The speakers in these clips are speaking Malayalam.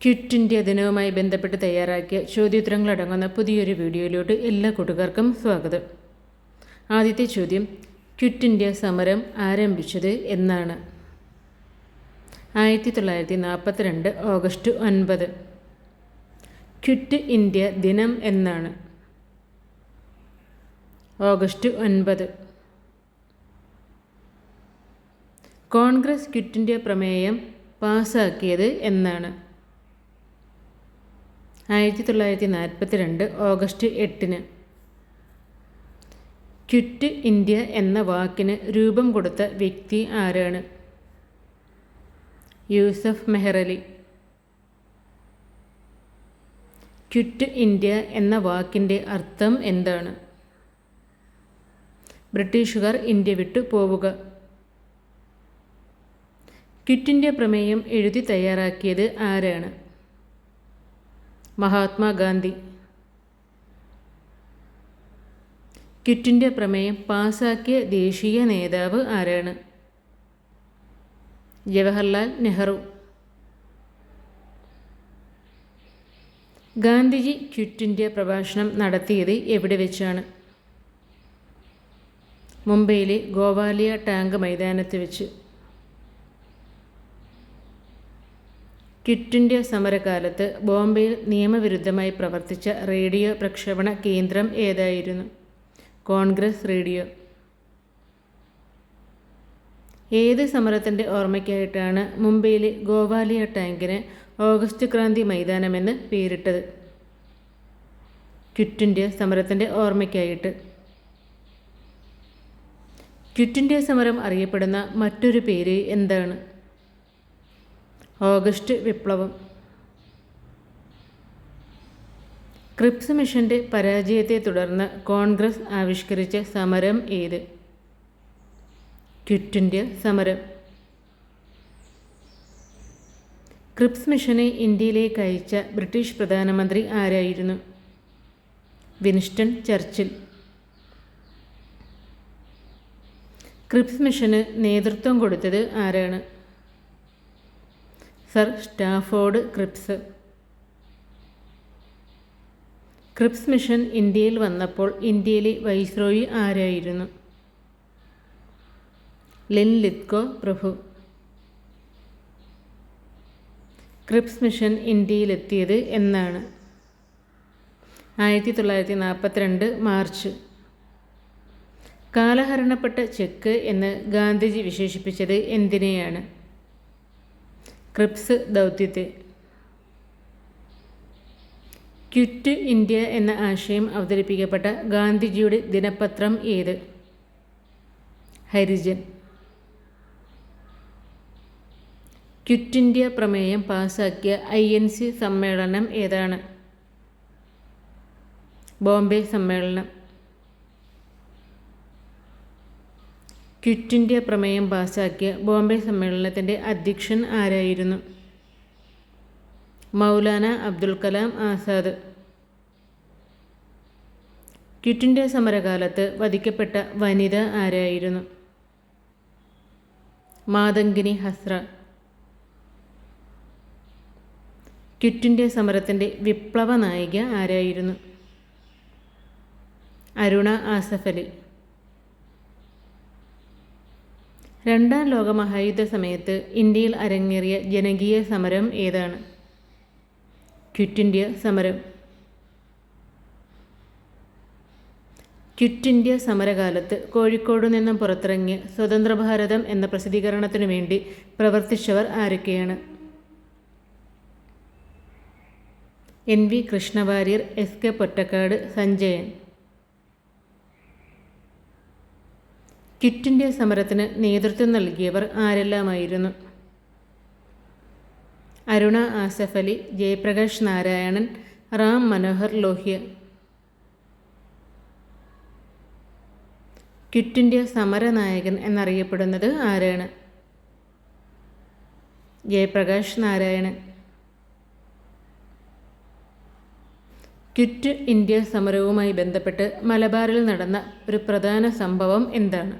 ക്വിറ്റ് ഇന്ത്യ ദിനവുമായി ബന്ധപ്പെട്ട് തയ്യാറാക്കിയ ചോദ്യോത്തരങ്ങളടങ്ങുന്ന പുതിയൊരു വീഡിയോയിലോട്ട് എല്ലാ കൂട്ടുകാർക്കും സ്വാഗതം. ആദ്യത്തെ ചോദ്യം ക്വിറ്റ് ഇന്ത്യ സമരം ആരംഭിച്ചത് എന്നാണ്. ആയിരത്തി തൊള്ളായിരത്തി നാൽപ്പത്തിരണ്ട് ഓഗസ്റ്റ് ഒൻപത്. ക്വിറ്റ് ഇന്ത്യ ദിനം എന്നാണ്. ഓഗസ്റ്റ് ഒൻപത്. കോൺഗ്രസ് ക്വിറ്റ് ഇന്ത്യ പ്രമേയം പാസാക്കിയത് എന്നാണ്. ആയിരത്തി തൊള്ളായിരത്തി നാൽപ്പത്തി രണ്ട് ഓഗസ്റ്റ് എട്ടിന്. ക്വിറ്റ് ഇന്ത്യ എന്ന വാക്കിന് രൂപം കൊടുത്ത വ്യക്തി ആരാണ്? യൂസഫ് മെഹ്റലി. ക്വിറ്റ് ഇന്ത്യ എന്ന വാക്കിന്റെ അർത്ഥം എന്താണ്? ബ്രിട്ടീഷുകാർ ഇന്ത്യ വിട്ടു പോവുക. ക്വിറ്റ് ഇന്ത്യ പ്രമേയം എഴുതി തയ്യാറാക്കിയത് ആരാണ്? മഹാത്മാഗാന്ധി. കിറ്റിന്റെ പ്രമേയം പാസാക്കിയ ദേശീയ നേതാവ് ആരാണ്? ജവഹർലാൽ നെഹ്റു. ഗാന്ധിജി ക്വിറ്റ് പ്രഭാഷണം നടത്തിയത് എവിടെ വെച്ചാണ്? മുംബൈയിലെ ഗോവാലിയ ടാങ്ക് മൈതാനത്ത് വെച്ച്. ക്വിറ്റ് ഇന്ത്യ സമരകാലത്ത് ബോംബെയിൽ നിയമവിരുദ്ധമായി പ്രവർത്തിച്ച റേഡിയോ പ്രക്ഷേപണ കേന്ദ്രം ഏതായിരുന്നു? കോൺഗ്രസ് റേഡിയോ. ഏത് സമരത്തിന്റെ ഓർമ്മയ്ക്കായിട്ടാണ് മുംബൈയിലെ ഗോവാലിയ ടാങ്കിന് ഓഗസ്റ്റ് ക്രാന്തി മൈതാനമെന്ന് പേരിട്ടത്? ക്വിറ്റ് ഇന്ത്യ സമരത്തിന്റെ ഓർമ്മയ്ക്കായിട്ട്. ക്വിറ്റ് ഇന്ത്യ സമരം അറിയപ്പെടുന്ന മറ്റൊരു പേര് എന്താണ്? ഓഗസ്റ്റ് വിപ്ലവം. ക്രിപ്സ് മിഷന്റെ പരാജയത്തെ തുടർന്ന് കോൺഗ്രസ് ആവിഷ്കരിച്ച സമരം ഏത്? ക്വിറ്റ് ഇന്ത്യ സമരം. ക്രിപ്സ് മിഷനെ ഇന്ത്യയിലേക്ക് അയച്ച ബ്രിട്ടീഷ് പ്രധാനമന്ത്രി ആരായിരുന്നു? Winston Churchill. ക്രിപ്സ് മിഷന് നേതൃത്വം കൊടുത്തത് ആരാണ്? Stafford Cripps. ക്രിപ്സ് മിഷൻ ഇന്ത്യയിൽ വന്നപ്പോൾ ഇന്ത്യയിലെ വൈസ്രോയി ആരായിരുന്നു? ലിൻ ലിത്കോ പ്രഭു. ക്രിപ്സ് മിഷൻ ഇന്ത്യയിലെത്തിയത് എന്നാണ്. ആയിരത്തി തൊള്ളായിരത്തി നാൽപ്പത്തിരണ്ട് മാർച്ച്. കാലഹരണപ്പെട്ട ചെക്ക് എന്ന് ഗാന്ധിജി വിശേഷിപ്പിച്ചത് എന്തിനെയാണ്? ക്രിപ്സ് ദൗത്യത്തെ. ക്വിറ്റ് ഇന്ത്യ എന്ന ആശയം അവതരിപ്പിക്കപ്പെട്ട ഗാന്ധിജിയുടെ ദിനപത്രം ഏത്? ഹരിജൻ. ക്വിറ്റ് ഇന്ത്യ പ്രമേയം പാസാക്കിയ ഐ എൻ സി സമ്മേളനം ഏതാണ്? ബോംബെ സമ്മേളനം. ക്വിറ്റ് ഇന്ത്യ പ്രമേയം പാസാക്കിയ ബോംബെ സമ്മേളനത്തിന്റെ അധ്യക്ഷൻ ആരായിരുന്നു? മൗലാന അബ്ദുൽ കലാം ആസാദ്. ക്വിറ്റ് ഇന്ത്യ സമരകാലത്ത് വധിക്കപ്പെട്ട വനിത ആരായിരുന്നു? മാതങ്കിനി ഹസ്ര. ക്വിറ്റ് ഇന്ത്യ സമരത്തിന്റെ വിപ്ലവ നായിക ആരായിരുന്നു? അരുണ ആസഫലി രണ്ടാം ലോക മഹായുദ്ധ സമയത്ത് ഇന്ത്യയിൽ അരങ്ങേറിയ ജനകീയ സമരം ഏതാണ്? ക്വിറ്റ് ഇന്ത്യ സമരം. ക്വിറ്റ് ഇന്ത്യ സമരകാലത്ത് കോഴിക്കോട് നിന്നും പുറത്തിറങ്ങിയ സ്വതന്ത്ര ഭാരതം എന്ന പ്രസിദ്ധീകരണത്തിനു വേണ്ടി പ്രവർത്തിച്ചവർ ആരൊക്കെയാണ്? N V Krishna Warrier S K Pottekkatt Sanjayan. Quit India സമരത്തിന് നേതൃത്വം നൽകിയവർ ആരെല്ലാമായിരുന്നു? അരുണ ആസഫ് അലി ജയപ്രകാശ് നാരായണൻ റാം മനോഹർ ലോഹ്യ. കിറ്റ് ഇന്ത്യ സമര സമരനായകൻ എന്നറിയപ്പെടുന്നത് ആരാണ്? ജയപ്രകാശ് നാരായണൻ. ക്വിറ്റ് ഇന്ത്യ സമരവുമായി ബന്ധപ്പെട്ട് മലബാറിൽ നടന്ന ഒരു പ്രധാന സംഭവം എന്താണ്?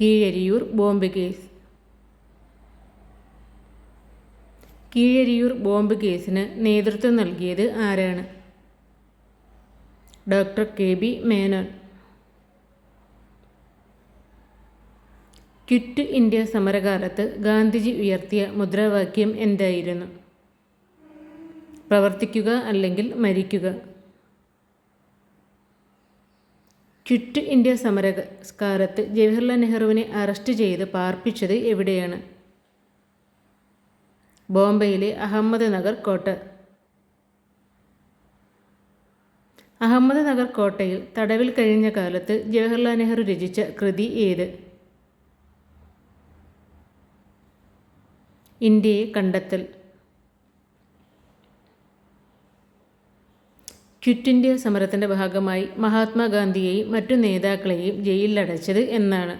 Keezhariyur bomb case. Keezhariyur bomb കേസിന് നേതൃത്വം നൽകിയത് ആരാണ്? Doctor K B Menon. Quit India സമരകാലത്ത് Gandhiji ഉയർത്തിയ മുദ്രാവാക്യം എന്തായിരുന്നു? പ്രവർത്തിക്കുക അല്ലെങ്കിൽ മരിക്കുക. ക്വിറ്റ് ഇന്ത്യ സമരസ്കാരത്ത് ജവഹർലാൽ നെഹ്റുവിനെ അറസ്റ്റ് ചെയ്ത് പാർപ്പിച്ചത് എവിടെയാണ്? ബോംബെയിലെ അഹമ്മദ് നഗർ കോട്ട. അഹമ്മദ് നഗർ കോട്ടയിൽ തടവിൽ കഴിഞ്ഞ കാലത്ത് ജവഹർലാൽ നെഹ്റു രചിച്ച കൃതി ഏത്? ഇന്ത്യയെ കണ്ടെത്തൽ. ക്വിറ്റ് ഇന്ത്യ സമരത്തിന്റെ ഭാഗമായി മഹാത്മാഗാന്ധിയെയും മറ്റു നേതാക്കളെയും ജയിലിലടച്ചത് എന്നാണ്.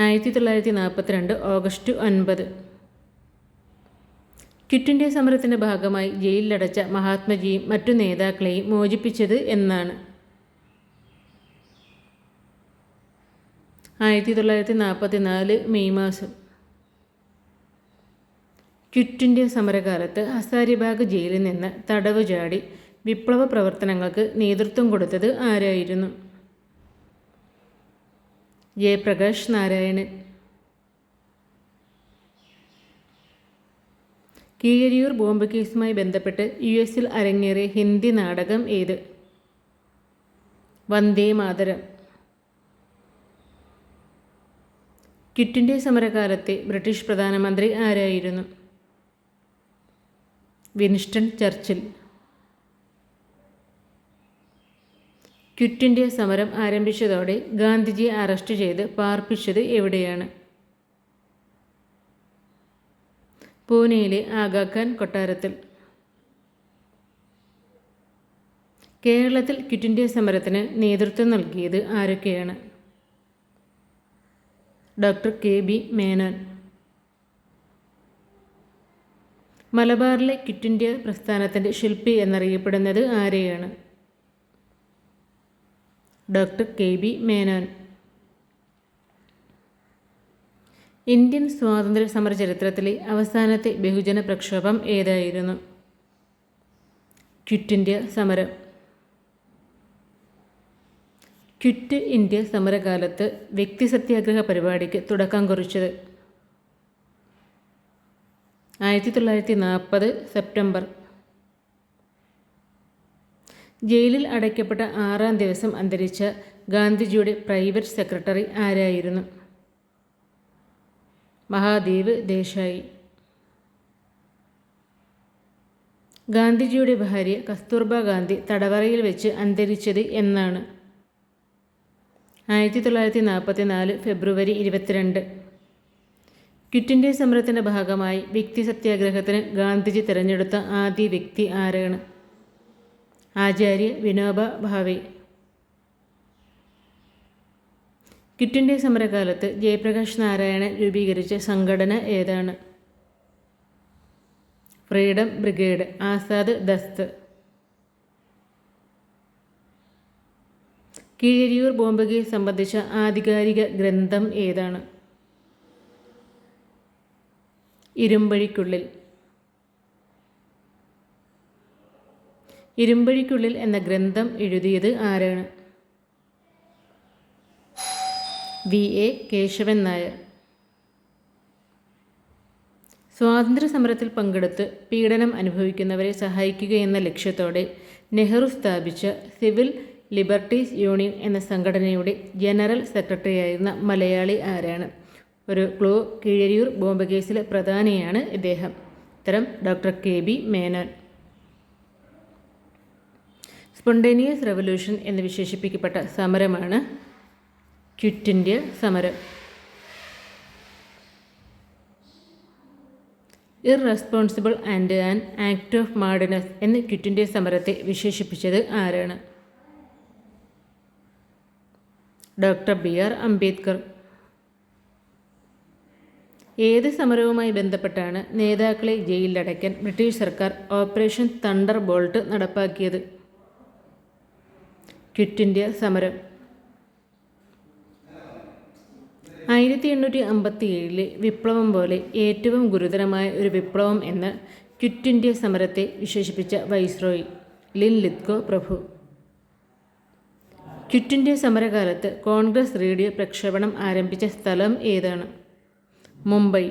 ആയിരത്തി തൊള്ളായിരത്തി നാൽപ്പത്തിരണ്ട് ഓഗസ്റ്റ് ഒൻപത്. ക്വിറ്റ് ഇന്ത്യ സമരത്തിന്റെ ഭാഗമായി ജയിലിലടച്ച മഹാത്മജിയും മറ്റു നേതാക്കളെയും മോചിപ്പിച്ചത് എന്നാണ്. ആയിരത്തി തൊള്ളായിരത്തി നാൽപ്പത്തി നാല് മെയ് മാസം. ക്വിറ്റ് ഇന്ത്യ സമരകാലത്ത് ഹസാരിബാഗ് ജയിലിൽ നിന്ന് തടവ് ചാടി വിപ്ലവ പ്രവർത്തനങ്ങൾക്ക് നേതൃത്വം കൊടുത്തത് ആരായിരുന്നു? ജയപ്രകാശ് നാരായണൻ. കീഴരിയൂർ ബോംബ് കേസുമായി ബന്ധപ്പെട്ട് യു എസിൽ അരങ്ങേറിയ ഹിന്ദി നാടകം ഏത്? വന്ദേ മാതരം. കിറ്റിന്റെ സമരകാലത്തെ ബ്രിട്ടീഷ് പ്രധാനമന്ത്രി ആരായിരുന്നു? Winston Churchill. ക്വിറ്റ് ഇന്ത്യ സമരം ആരംഭിച്ചതോടെ ഗാന്ധിജിയെ അറസ്റ്റ് ചെയ്ത് പാർപ്പിച്ചത് എവിടെയാണ്? പൂനെയിലെ ആഗാഖാൻ കൊട്ടാരത്തിൽ. കേരളത്തിൽ ക്വിറ്റ് ഇന്ത്യ സമരത്തിന് നേതൃത്വം നൽകിയത് ആരൊക്കെയാണ്? Doctor K B Menon. മലബാറിലെ ക്വിറ്റ് ഇന്ത്യ പ്രസ്ഥാനത്തിന്റെ ശില്പി എന്നറിയപ്പെടുന്നത് ആരെയാണ്? Doctor K B Menon. Indian സ്വാതന്ത്ര്യ സമര ചരിത്രത്തിലെ അവസാനത്തെ ബഹുജന പ്രക്ഷോഭം ഏതായിരുന്നു? ക്വിറ്റ് ഇന്ത്യ സമരം. ക്വിറ്റ് ഇന്ത്യ സമരകാലത്ത് വ്യക്തി സത്യാഗ്രഹ പരിപാടിക്ക് തുടക്കം കുറിച്ചത് ആയിരത്തി തൊള്ളായിരത്തി നാൽപ്പത് സെപ്റ്റംബർ. ജയിലിൽ അടയ്ക്കപ്പെട്ട ആറാം ദിവസം അന്തരിച്ച ഗാന്ധിജിയുടെ പ്രൈവറ്റ് സെക്രട്ടറി ആരായിരുന്നു? മഹാദേവ് ദേശായി. ഗാന്ധിജിയുടെ ഭാര്യ കസ്തൂർബ ഗാന്ധി തടവറയിൽ വെച്ച് അന്തരിച്ചത് എന്നാണ്. ആയിരത്തി തൊള്ളായിരത്തി നാൽപ്പത്തി നാല് ഫെബ്രുവരി ഇരുപത്തിരണ്ട്. ക്വിറ്റ് ഇന്ത്യ സമരത്തിന്റെ ഭാഗമായി വ്യക്തി സത്യാഗ്രഹത്തിന് ഗാന്ധിജി തിരഞ്ഞെടുത്ത ആദ്യ വ്യക്തി ആരാണ്? ആചാര്യ വിനോബ ഭാവെ. ക്വിറ്റ് ഇന്ത്യ സമരകാലത്ത് ജയപ്രകാശ് നാരായണൻ രൂപീകരിച്ച സംഘടന ഏതാണ്? Freedom brigade Azad Dasta. Keezhariyur bomb case സംബന്ധിച്ച ആധികാരിക ഗ്രന്ഥം ഏതാണ്? ഇരുമ്പഴിക്കുള്ളിൽ. ഇരുമ്പഴിക്കുള്ളിൽ എന്ന ഗ്രന്ഥം എഴുതിയത് ആരാണ്? വി. എ. കേശവൻ നായർ. സ്വാതന്ത്ര്യ സമരത്തിൽ പങ്കെടുത്ത് പീഡനം അനുഭവിക്കുന്നവരെ സഹായിക്കുക എന്ന ലക്ഷ്യത്തോടെ നെഹ്റു സ്ഥാപിച്ച സിവിൽ ലിബർട്ടീസ് യൂണിയൻ എന്ന സംഘടനയുടെ ജനറൽ സെക്രട്ടറിയായിരുന്ന മലയാളി ആരാണ്? ഒരു ക്ലൂ കീഴരിയൂർ ബോംബ് കേസിൽ പ്രധാനിയാണ് ഇദ്ദേഹം. ഇത്തരം doctor K B Menon. Spontaneous revolution എന്ന് വിശേഷിപ്പിക്കപ്പെട്ട സമരമാണ് ക്വിറ്റ് ഇന്ത്യ സമരം. Irresponsible and an act of madness എന്ന് ക്വിറ്റ് ഇന്ത്യ സമരത്തെ വിശേഷിപ്പിച്ചത് ആരാണ്? Doctor B R Ambedkar. ഏത് സമരവുമായി ബന്ധപ്പെട്ടാണ് നേതാക്കളെ ജയിലിലടയ്ക്കാൻ ബ്രിട്ടീഷ് സർക്കാർ ഓപ്പറേഷൻ തണ്ടർ ബോൾട്ട് നടപ്പാക്കിയത്? ക്വിറ്റ് ഇന്ത്യ സമരം. ആയിരത്തി എണ്ണൂറ്റി അമ്പത്തി ഏഴിലെ വിപ്ലവം പോലെ ഏറ്റവും ഗുരുതരമായ ഒരു വിപ്ലവം എന്ന് ക്വിറ്റ് ഇന്ത്യ സമരത്തെ വിശേഷിപ്പിച്ച വൈസ്രോയി ലിൻ ലിത്കോ പ്രഭു. ക്വിറ്റ് ഇന്ത്യ സമരകാലത്ത് കോൺഗ്രസ് റേഡിയോ പ്രക്ഷേപണം ആരംഭിച്ച സ്ഥലം ഏതാണ്? മുംബൈ.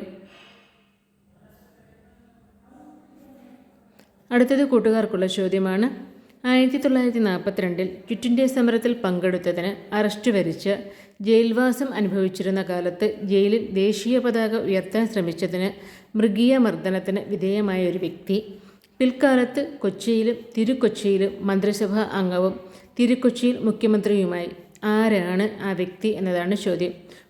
അടുത്തത് കൂട്ടുകാർക്കുള്ള ചോദ്യമാണ്. ആയിരത്തി തൊള്ളായിരത്തി നാൽപ്പത്തിരണ്ടിൽ ക്വിറ്റ് ഇന്ത്യ സമരത്തിൽ പങ്കെടുത്തതിന് അറസ്റ്റ് വരിച്ച് ജയിൽവാസം അനുഭവിച്ചിരുന്ന കാലത്ത് ജയിലിൽ ദേശീയ പതാക ഉയർത്താൻ ശ്രമിച്ചതിന് മൃഗീയ മർദ്ദനത്തിന് വിധേയമായ ഒരു വ്യക്തി പിൽക്കാലത്ത് കൊച്ചിയിലും തിരുക്കൊച്ചിയിലും മന്ത്രിസഭാ അംഗവും തിരുക്കൊച്ചിയിൽ മുഖ്യമന്ത്രിയുമായി. ആരാണ് ആ വ്യക്തി എന്നതാണ് ചോദ്യം.